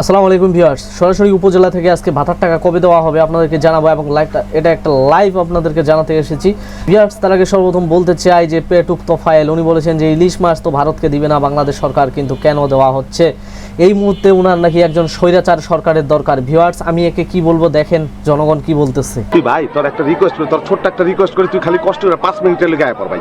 আসসালামু আলাইকুম ভিউয়ার্স। সরাসরি উপজেলা থেকে আজকে ভাতার টাকা কবে দেওয়া হবে আপনাদেরকে জানাব এবং লাইভটা এটা একটা লাইভ আপনাদেরকে জানাতে এসেছি। ভিউয়ার্স, তার আগে সর্বপ্রথম বলতে চাই যে পেটুক তোফায়েল, উনি বলেছেন যে ইলিশ মাছ তো ভারতকে দিবে না, বাংলাদেশ সরকার কিন্তু কেন দেওয়া হচ্ছে? এই মুহূর্তে উনার নাকি একজন স্বৈরাচার সরকারের দরকার। ভিউয়ার্স, আমি একে কি বলব? দেখেন, জনগণ কি বলতেছে। ভাই, তোর একটা রিকোয়েস্ট তোর ছোট্ট একটা রিকোয়েস্ট করি তুই খালি কষ্ট করে পাঁচ মিনিটের লেগে আয়া পর ভাই।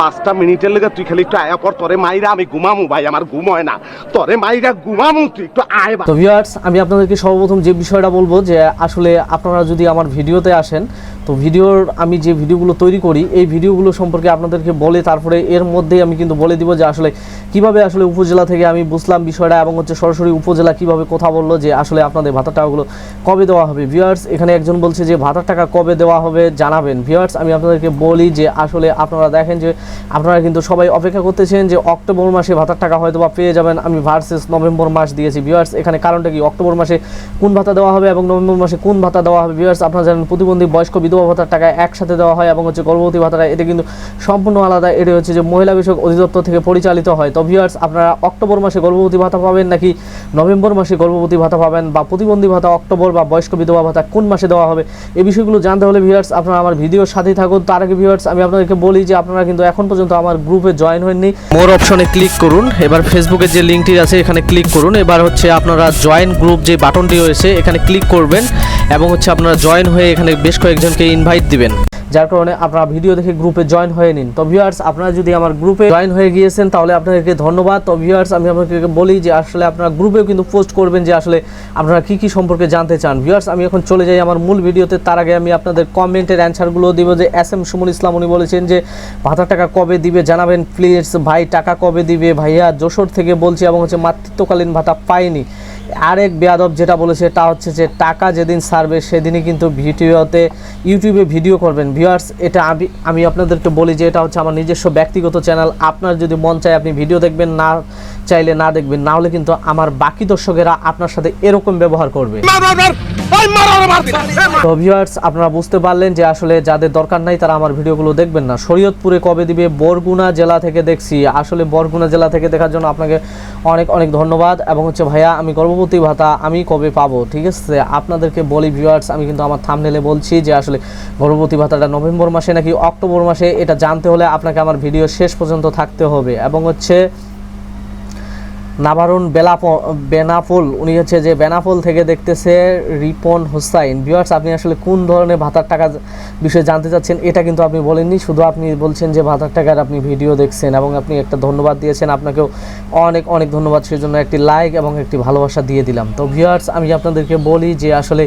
পাঁচটা মিনিটের লেগে তুই খালি একটু আয়া পর তরে মাইরা আমি ঘুমামু ভাই, আমার ঘুম হয় না। তরে মাইরা ঘুমামু, তুই একটু আয় তো ভিউয়ার্স আমি আপনাদেরকে সর্বপ্রথম যে বিষয়টা বলব যে আসলে আপনারা যদি আমার ভিডিওতে আসেন তো ভিডিওর আমি যে ভিডিওগুলো তৈরি করি, এই ভিডিওগুলো সম্পর্কে আপনাদেরকে বলে তারপরে এর মধ্যেই আমি কিন্তু বলে দিব যে আসলে কীভাবে আসলে উপজেলা থেকে আমি বুঝলাম বিষয়টা এবং হচ্ছে সরাসরি উপজেলা কীভাবে কথা বলল যে আসলে আপনাদের ভাতার টাকাগুলো কবে দেওয়া হবে। ভিউয়ার্স এখানে একজন বলছে যে ভাতার টাকা কবে দেওয়া হবে জানাবেন। ভিউয়ার্স আমি আপনাদেরকে বলি যে আসলে আপনারা দেখেন যে আপনারা কিন্তু সবাই অপেক্ষা করতেছেন যে অক্টোবর মাসে ভাতার টাকা হয়তো বা পেয়ে যাবেন। আমি ভার্সেস নভেম্বর মাস দিয়েছি। ভিউয়ার্স এখানে কারণটা কি? অক্টোবর মাসে কোন ভাতা দেওয়া হবে এবং নভেম্বর মাসে কোন ভাতা দেওয়া হবে? ভিউয়ার্স আপনারা জানেন প্রতিবন্ধী বয়স্ক বিধবা ভাতার টাকা একসাথে দেওয়া হয় এবং হচ্ছে গর্ভবতী ভাতাটা এটা কিন্তু সম্পূর্ণ আলাদা। এটা হচ্ছে যে মহিলা বিষয়ক অধিদপ্তর থেকে পরিচালিত হয়। তো ভিউয়ার্স আপনারা অক্টোবর মাসে গর্ভবতী ভাতা পাবেন নাকি নভেম্বর মাসে গর্ভবতী ভাতা পাবেন বা প্রতিবন্ধী ভাতা অক্টোবর বা বয়স্ক বিধবা ভাতা কোন মাসে দেওয়া হবে এই বিষয়গুলো জানতে হলে ভিউয়ার্স আপনারা আমার ভিডিওর সাথেই থাকুন। তার আগে ভিউয়ার্স আমি আপনাদেরকে বলি যে আপনারা কিন্তু এখন পর্যন্ত আমার গ্রুপে জয়েন হননি। মোর অপশনে ক্লিক করুন। এবার ফেসবুকের যে লিঙ্কটি আছে, এখানে ক্লিক করুন। এবার হচ্ছে আপনারা জয়েন গ্রুপ যে বাটনটি রয়েছে, এখানে ক্লিক করবেন এবং হচ্ছে আপনারা জয়েন হয়ে এখানে বেশ কয়েকজনকে ইনভাইট দিবেন। যার কারণে আপনারা ভিডিও দেখে গ্রুপে জয়েন হয়ে নিন। তো ভিউয়ার্স আপনারা যদি আমার গ্রুপে জয়েন হয়ে গিয়েছেন, তাহলে আপনাদেরকে ধন্যবাদ। তো ভিউয়ার্স আমি আপনাদেরকে বলি যে আসলে আপনারা গ্রুপেও কিন্তু পোস্ট করবেন যে আসলে আপনারা কি কি সম্পর্কে জানতে চান। ভিউয়ার্স আমি এখন চলে যাই আমার মূল ভিডিওতে তার আগে আমি আপনাদের কমেন্টের অ্যান্সারগুলো দিব যে এস এম সুমন ইসলাম উনি বলেছেন যে ভাতার টাকা কবে দিবে জানাবেন প্লিজ ভাই, টাকা কবে দিবে? ভাইয়া, যশোর থেকে বলছি এবং হচ্ছে মাতৃত্বকালীন ভাতা পাইনি। আরেক বেয়াদব যেটা বলেছে তা হচ্ছে যে টাকা যেদিন সারবে সেদিনই কিন্তু ভিডিওতে ইউটিউবে ভিডিও করবেন। ভিউয়ার্স, এটা আমি আমি আপনাদেরকে বলি যে এটা হচ্ছে আমার নিজস্ব ব্যক্তিগত চ্যানেল। আপনার যদি মন চায় আপনি ভিডিও দেখবেন, না চাইলে না দেখবেন, না হলে কিন্তু আমার বাকি দর্শকেরা আপনার সাথে এরকম ব্যবহার করবে। আপনারা বুঝতে পারলেন যে আসলে যাদের দরকার নাই তারা আমার ভিডিওগুলো দেখবেন না। শরীয়তপুরে কবে দিবে? বরগুনা জেলা থেকে দেখছি। আসলে বরগুনা জেলা থেকে দেখার জন্য আপনাকে অনেক অনেক ধন্যবাদ। এবং হচ্ছে, ভাইয়া, আমি গর্ভবতী ভাতা, আমি কবে পাবো? ঠিক আছে? আপনাদেরকে বলি ভিউয়ার্স আমি কিন্তু আমার থামনেলে বলছি যে আসলে গর্ভবতী ভাতাটা নভেম্বর মাসে নাকি অক্টোবর মাসে, এটা জানতে হলে আপনাকে আমার ভিডিও শেষ পর্যন্ত থাকতে হবে। এবং হচ্ছে নাবারুন বেলাপ, বেনাফুল, উনি হচ্ছে যে বেনাফুল থেকে দেখতেছে রিপন হোসাইন। ভিউয়ার্স আপনি আসলে কোন ধরনের ভাতার টাকা বিষয়ে জানতে চাচ্ছেন, এটা কিন্তু আপনি বলেননি। শুধু আপনি বলছেন যে ভাতার টাকার আপনি ভিডিও দেখছেন এবং আপনি একটা ধন্যবাদ দিয়েছেন। আপনাকেও অনেক অনেক ধন্যবাদ। সেজন্য একটি লাইক এবং একটি ভালোবাসা দিয়ে দিলাম। তো ভিউয়ার্স আমি আপনাদেরকে বলি যে আসলে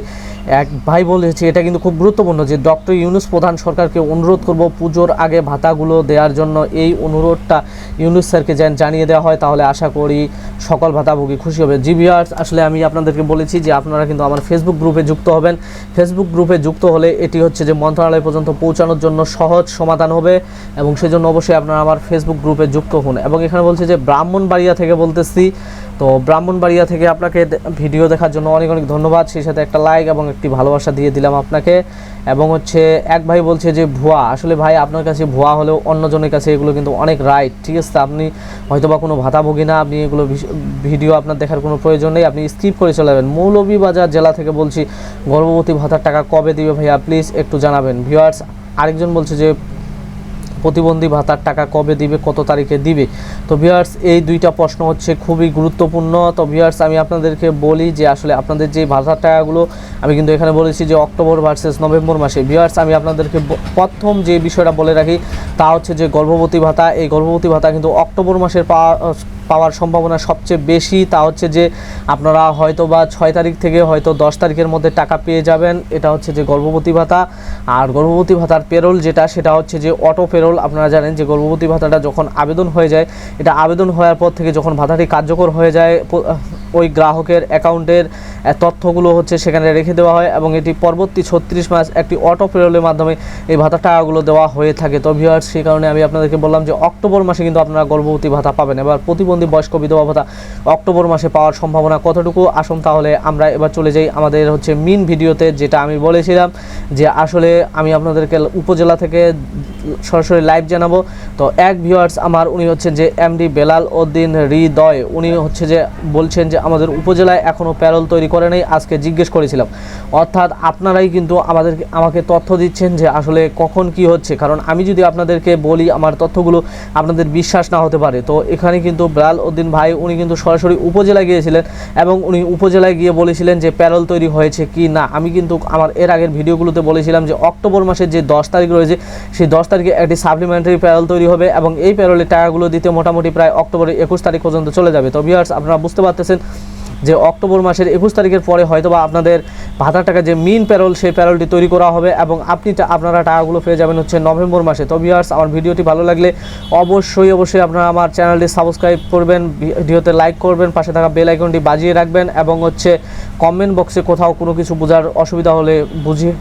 এক ভাই বলেছে, এটা কিন্তু খুব গুরুত্বপূর্ণ যে ডক্টর ইউনুস প্রধান সরকারকে অনুরোধ করব পুজোর আগে ভাতাগুলো দেওয়ার জন্য এই অনুরোধটা ইউনুস স্যারকে যেন জানিয়ে দেওয়া হয়। তাহলে আশা করি সকল ভাতাভোগী খুশি হবে। জি ভিউয়ার্স, আসলে আমি আপনাদেরকে বলেছি যে আপনারা কিন্তু আমার ফেসবুক গ্রুপে যুক্ত হবেন। ফেসবুক গ্রুপে যুক্ত হলে এটি হচ্ছে যে মন্ত্রণালয় পর্যন্ত পৌঁছানোর জন্য সহজ সমাধান হবে এবং সেজন্য অবশ্যই আপনারা আমার ফেসবুক গ্রুপে যুক্ত হন। এবং এখানে বলছে যে ব্রাহ্মণবাড়িয়া থেকে বলতেছি তো ব্রাহ্মণবাড়িয়া থেকে আপনাকে ভিডিও দেখার জন্য অনেক অনেক ধন্যবাদ। সেই সাথে একটা লাইক এবং একটি ভালোবাসা দিয়ে দিলাম আপনাকে। এবং হচ্ছে এক ভাই বলছে যে, ভুয়া। আসলে ভাই, আপনার কাছে ভুয়া হলেও অন্যজনের কাছে এগুলো কিন্তু অনেক রাইট ঠিক আছে আপনি হয়তো বা কোনো ভাতাভোগী না। আপনি এগুলো ভিডিও আপনার দেখার কোনো প্রয়োজন নেই। আপনি স্কিপ করে চলে যাবেন মৌলভীবাজার জেলা থেকে বলছি, গর্ভবতী ভাতার টাকা কবে দিবে ভাইয়া? প্লিজ একটু জানাবেন। ভিউয়ার্স আরেকজন বলছে যে প্রতিবন্ধী ভাতার টাকা কবে দিবে, কত তারিখে দিবে? তো ভিউয়ার্স এই দুইটা প্রশ্ন হচ্ছে খুবই গুরুত্বপূর্ণ। তো ভিউয়ার্স আমি আপনাদেরকে বলি যে আসলে আপনাদের যে ভাতার টাকাগুলো, আমি কিন্তু এখানে বলেছি যে অক্টোবর ভার্সেস নভেম্বর মাসে। ভিউয়ার্স আমি আপনাদেরকে প্রথম যে বিষয়টা বলে রাখি, তা হচ্ছে যে গর্ভবতী ভাতা, এই গর্ভবতী ভাতা কিন্তু অক্টোবর মাসের পাওয়া পাওয়ার সম্ভাবনা সবচেয়ে বেশি, তা হচ্ছে যে আপনারা হয়তো বা ছয় তারিখ থেকে হয়তো দশ তারিখের মধ্যে টাকা পেয়ে যাবেন। এটা হচ্ছে যে গর্ভবতী ভাতা। আর গর্ভবতী ভাতার পেরোল যেটা, সেটা হচ্ছে যে অটো পেরোল আপনারা জানেন যে গর্ভবতী ভাতাটা যখন আবেদন হয়ে যায়, এটা আবেদন হওয়ার পর থেকে যখন ভাতাটি কার্যকর হয়ে যায় ওই গ্রাহকের অ্যাকাউন্টের তথ্যগুলো হচ্ছে সেখানে রেখে দেওয়া হয় এবং এটি পরবর্তী ছত্রিশ মাস একটি অটো পেরোলের মাধ্যমে এই ভাতার টাকাগুলো দেওয়া হয়ে থাকে। তো ভিউয়ার্স সেই কারণে আমি আপনাদেরকে বললাম যে অক্টোবর মাসে কিন্তু আপনারা গর্ভবতী ভাতা পাবেন। এবার প্রতিবন্ধী প্রতিবন্ধী বয়স্ক বিধবা ভাতা অক্টোবর মাসে পাওয়ার সম্ভাবনা কতটুকু? আসুন তাহলে আমরা এবার চলে যাই আমাদের হচ্ছে মিন ভিডিওতে, যেটা আমি বলেছিলাম যে আসলে আমি আপনাদেরকে উপজেলা থেকে সরাসরি লাইভ জানাব। তো এক ভিউয়ার্স আমার, উনি হচ্ছেন যে এমডি বেলাল উদ্দিন হৃদয়। উনি হচ্ছে যে বলছেন যে আমাদের উপজেলায় এখনও প্যারল তৈরি করে নেই, আজকে জিজ্ঞেস করেছিলাম। অর্থাৎ আপনারাই কিন্তু আমাদের আমাকে তথ্য দিচ্ছেন যে আসলে কখন কি হচ্ছে। কারণ আমি যদি আপনাদেরকে বলি আমার তথ্যগুলো, আপনাদের বিশ্বাস না হতে পারে। তো এখানে কিন্তু বেলাল উদ্দিন ভাই, উনি কিন্তু সরাসরি উপজেলায় গিয়েছিলেন এবং উনি উপজেলায় গিয়ে বলেছিলেন যে প্যারল তৈরি হয়েছে কি না। আমি কিন্তু আমার এর আগের ভিডিওগুলোতে বলেছিলাম যে অক্টোবর মাসের যে দশ তারিখ রয়েছে, সেই দশ তারিখে একটি সাপ্লিমেন্টারি প্যারোল তৈরি হবে এবং এই প্যারোলের টাকাগুলো দিতে মোটামুটি প্রায় অক্টোবরের একুশ তারিখ পর্যন্ত চলে যাবে। তো ভিউয়ার্স আপনারা বুঝতে পারতেছেন যে অক্টোবর মাসের একুশ তারিখের পরে হয়তোবা আপনাদের ভাতার টাকা যে মিন প্যারোল সেই প্যারোলটি তৈরি করা হবে এবং আপনি আপনারা টাকাগুলো পেয়ে যাবেন হচ্ছে নভেম্বর মাসে। তো ভিউয়ার্স আমার ভিডিওটি ভালো লাগলে অবশ্যই অবশ্যই আপনারা আমার চ্যানেলটি সাবস্ক্রাইব করবেন, ভিডিওতে লাইক করবেন, পাশে থাকা বেল আইকনটি বাজিয়ে রাখবেন এবং হচ্ছে কমেন্ট বক্সে কোথাও কোনো কিছু বোঝার অসুবিধা হলে বুঝিয়ে